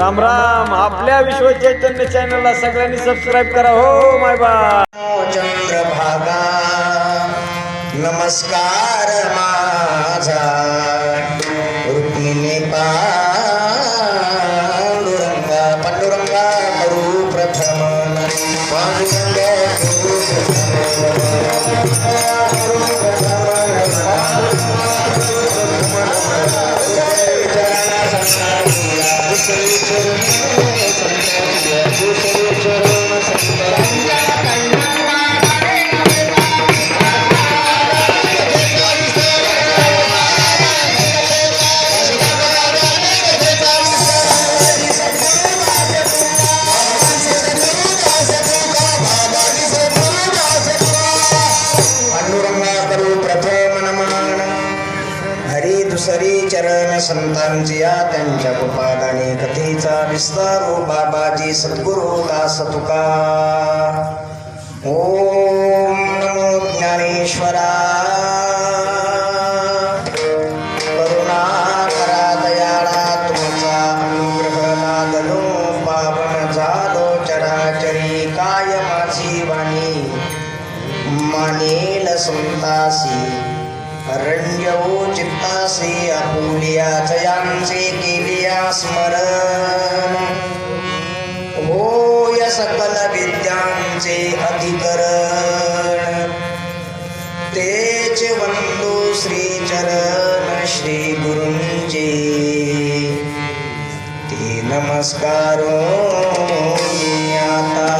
राम राम. आपल्या विश्व चैतन्य चॅनलला सगळ्यांनी सबस्क्राईब करा. हो माय बा चंद्रभागा नमस्कार माझा. चरण या त्यांच्या कृपादानी कथेचा विस्तारो. बाबाजी सद्गुरु दास तुका. ओम नमो ज्ञानेश्वरा. रंजवो चित्तासी आपुलिया जयांचे केलिया स्मरण होय सकल विद्यांचे अधिकरण तेच वंदो श्री चरण श्री गुरुंचे ते नमस्कारो आता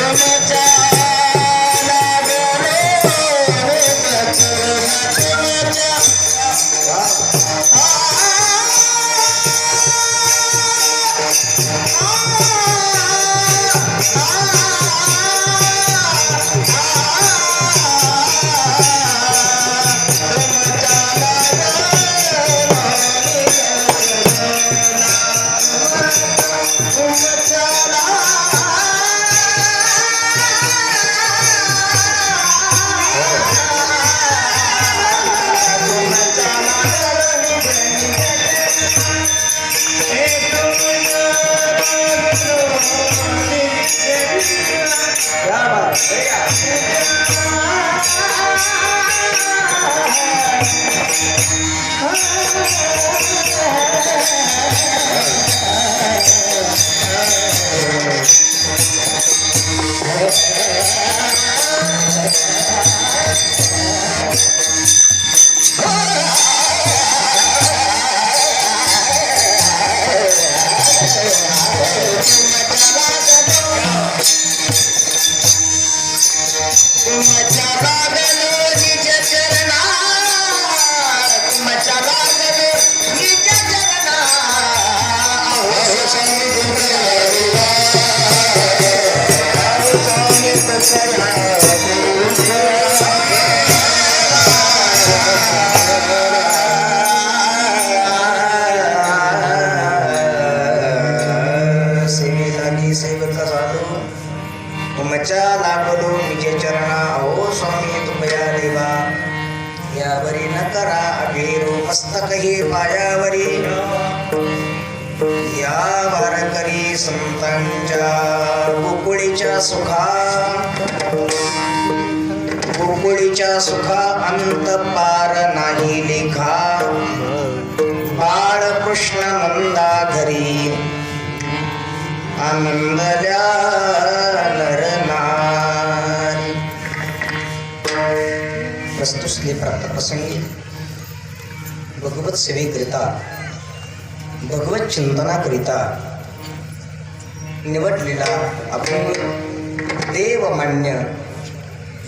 रामाचा या वारकरी संतांच्या सुखा. गोकुळीच्या सुखा अंत पार नाही लिखा. लेखा बाळकृष्ण मंदाधरी. आनंदल्या असले प्रसंगी भगवत सेवेकरिता भगवत चिंतनाकरिता निवडलेला आपण देवमान्य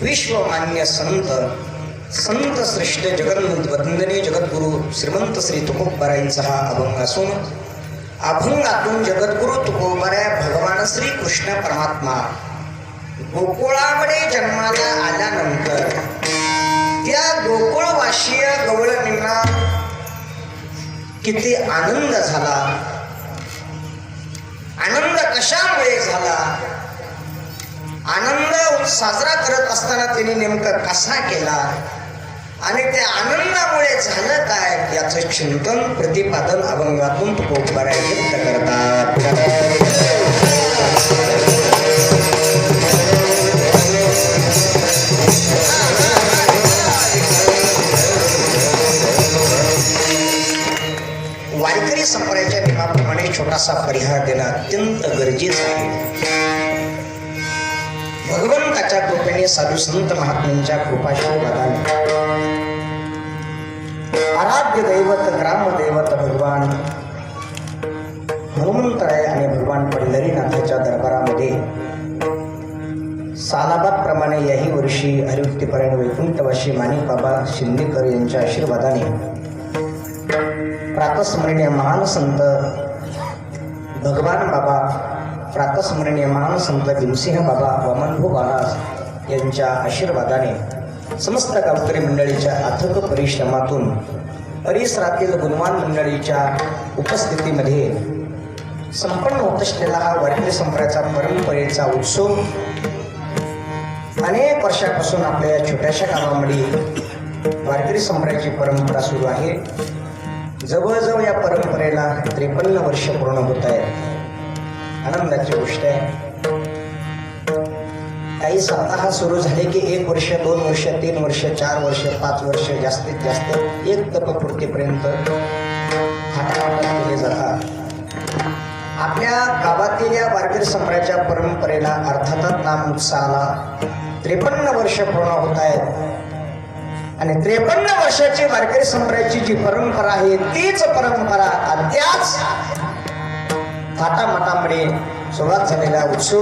विश्वमान्य संत संत श्रेष्ठ जगन वंदनीय जगद्गुरु श्रीमंत श्री तुकोबारायांचा हा अभंग असून अभंगातून जगद्गुरु तुकोबारा भगवान श्री कृष्ण परमात्मा गोकुळामध्ये जन्माला आल्यानंतर त्या गोकुळवाशीय गवळणींना किती आनंद झाला. आनंद कशामुळे झाला? आनंद साजरा करत असताना त्यांनी नेमकं कसा केला? आणि त्या आनंदामुळे झालं काय? याचं चिंतन प्रतिपादन अभंगातून तुकोबारा करतात. संत महात्म्यांच्या कृपाशीर्वादाने आराध्य दैवत ग्रामदैवत भगवान. हनुमंतराय आणि भगवान पंढरीनाथाच्या दरबारामध्ये सालाबादप्रमाणे याही वर्षी हरिवृत्तीपर्यंत वैकुंठवाशी माणिक बाबा शिंदेकर यांच्या आशीर्वादाने प्रातस्मरणीय महान संत भगवान बाबा प्रातस्मरणीय महान संत भीमसिंह बाबा वामनभू बाबा यांच्या आशीर्वादाने समस्त गावकरी मंडळीच्या अथक परिश्रमातून परिसरातील गुणवान मंडळीच्या उपस्थितीमध्ये संपन्न होत असलेला हा वारकरी संप्रदायाचा परंपरेचा उत्सव अनेक वर्षापासून आपल्या या छोट्याशा गावामध्ये वारकरी संप्रदायाची परंपरा सुरू आहे. जवळजवळ या परंपरेला त्रेपन्न वर्ष पूर्ण होत आहेत. आनंदाची गोष्ट आहे. काही सप्ताह सुरू झाले की एक वर्ष दोन वर्ष तीन वर्ष चार वर्ष पाच वर्ष जास्तीत जास्त एक तपपूर्तीपर्यंत थाटामाटात केले जातात आपल्या गावातील या वारकरी संप्रदायाच्या परंपरेला अर्थातच नाम उत्साहाला त्रेपन्न वर्ष पूर्ण होत आहेत. आणि त्रेपन्न वर्षाची वारकरी संप्रदायाची जी परंपरा आहे तीच परंपरा त्याच थाटामाटामध्ये सुरुवात झालेला उत्सव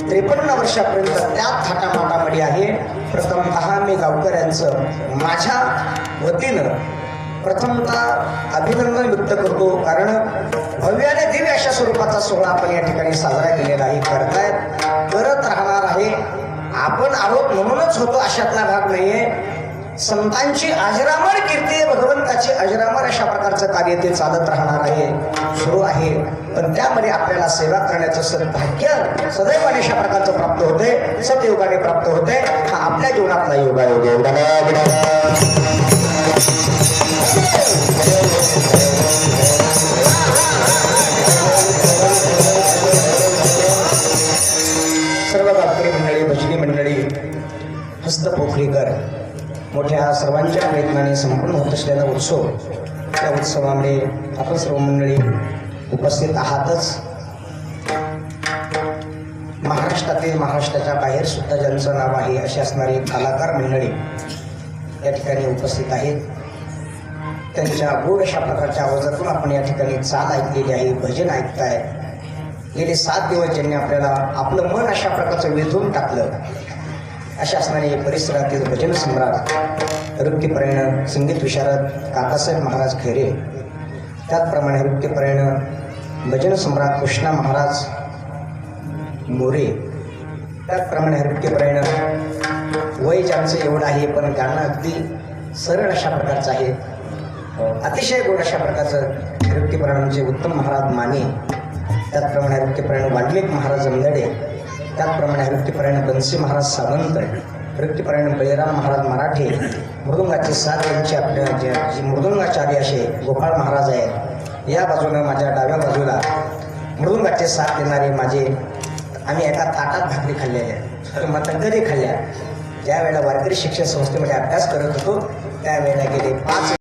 त्रेपन्न वर्षापर्यंत त्याच थाटामाटामध्ये आहे. प्रथमतः मी गावकऱ्यांचं माझ्या वतीनं प्रथमतः अभिनंदन व्यक्त करतो. कारण भव्य आणि दिव्य अशा स्वरूपाचा सोहळा आपण या ठिकाणी साजरा केलेला आहे. करतायत करत राहणार आहे. आपण आहोत म्हणूनच होतो अशातला भाग नाही आहे संतांची अजरामर कीर्ती भगवंताची अजरामर अशा प्रकारचं कार्य ते चालत राहणार आहे सुरू आहे. पण त्यामध्ये आपल्याला सेवा करण्याचं सद्भाग्य सदैवाने अशा प्रकारचं प्राप्त होते सदयोगाने प्राप्त होते हा आपल्या जीवनातला योगायोग सर्व गावकरी मंडळी भजनी मंडळी हस्तपोखरीकर मोठ्या सर्वांच्या प्रयत्नाने संपन्न होत असलेला उत्सव त्या उत्सवामध्ये आपण सर्व मंडळी उपस्थित आहातच. महाराष्ट्रातील महाराष्ट्राच्या बाहेर सुद्धा ज्यांचं नाव आहे अशी असणारी कलाकार मंडळी या ठिकाणी उपस्थित आहेत. त्यांच्या गोड अशा प्रकारच्या आवाजातून आपण या ठिकाणी चाल ऐकलेली आहे भजन ऐकताय. गेले सात दिवस ज्यांनी आपल्याला आपलं मन अशा प्रकारचं वेधून टाकलं अशा असणारे परिसरातील भजन सम्राट संगीत विशारद काकासाहेब महाराज खैरे त्याचप्रमाणे नृत्यपरायण भजन सम्राट कृष्णा महाराज मोरे त्याचप्रमाणे नृत्यपरायण वय ज्यांचं एवढं आहे पण गाणं अगदी सरळ अशा प्रकारचं आहे. अतिशय गोड अशा प्रकारचं नृत्यपरायणाचे उत्तम महाराज माने त्याचप्रमाणे नृत्यपरायण वाल्मिक महाराज अंधडे त्याचप्रमाणे नृत्यपरायण बनसी महाराज सावंत नृत्यपरायण बळीराम महाराज मराठे मृदुंगाचे साथ यांचे आपल्या जे मृदुंगाचार्य असे गोपाळ महाराज आहेत या बाजूने माझ्या डाव्या बाजूला मृदुंगाचे साथ देणारे माझे आम्ही एका ताटात भाकरी खाल्लेल्या तर मात्र कधी खाल्ल्या ज्यावेळेला वारकरी शिक्षण संस्थेमध्ये अभ्यास करत होतो त्यावेळेला गेले पाच